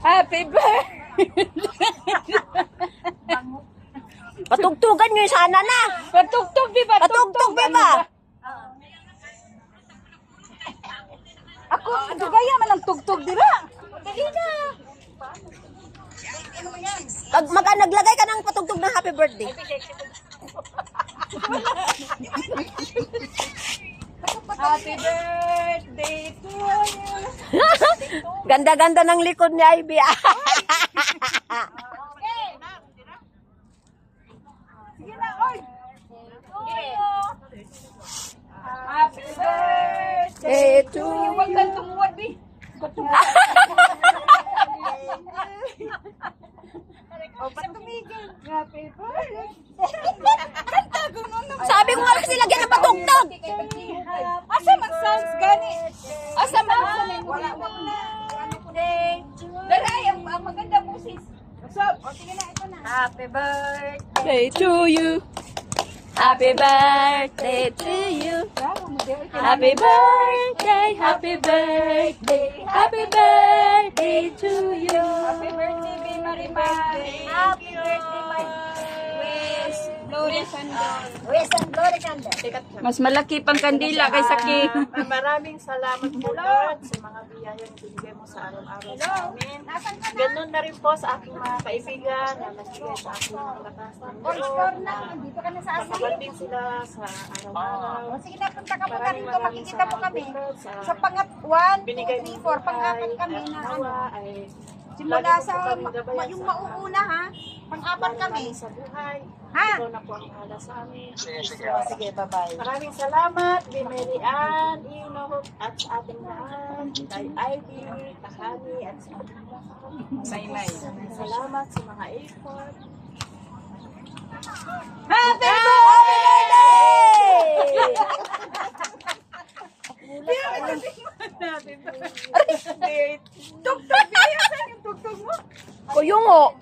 Happy birthday! Patugtugan nyo sana na. Patugtog, di ba? Patugtog, di ba? Ako, ano gaya man ang tugtog, di ba? Dali na. Pag mag naglagay ka ng patugtog ng happy birthday. Happy birthday to you. Ganda-ganda ng likod ni Ivy. Sige na, oy. Happy birthday Eh, to you. Huwag kang tumuwad, bi. O, ba't tumigil? Happy birthday. Kanta, naman. Sabi ko nga kasi lagyan ng patugtog. Asa man sounds gani? Asa man Wala mo o sige na, ito na. Happy birthday. Day to you. Happy birthday to you. Happy birthday, happy birthday, happy birthday to you. Happy birthday, Marimar. Happy birthday, Wes. Gloria Sandor. Wes and Glory Candle. Mas malaki pang kandila kaysa. Ah, maraming salamat po Lord sa mga biyayang binigay mo sa araw-araw sa amin. Ganun na rin po sa aking mga kaibigan na nagbigay sa akin ng lakas ng loob na Dito ka na sa asin. makabanding sila sa araw-araw. O sige na, punta ka muna Maraming rito. maraming Makikita mo kami. Lord, sa Sa pangat 1, 2, binigay 3, mo 4, pang-apat kami na ano. ay Simula sa ma- yung mauuna ha. Pang-apat kami. sa buhay. Ha? Ikaw na po ang bahala sa amin. Sige, bye-bye. Maraming salamat, Mary Ann, Ino, at sa ating lahat, kay Ivy, Takani, at sa ating lahat. May-may. Maraming Salamat sa mga effort. Happy 好用哦。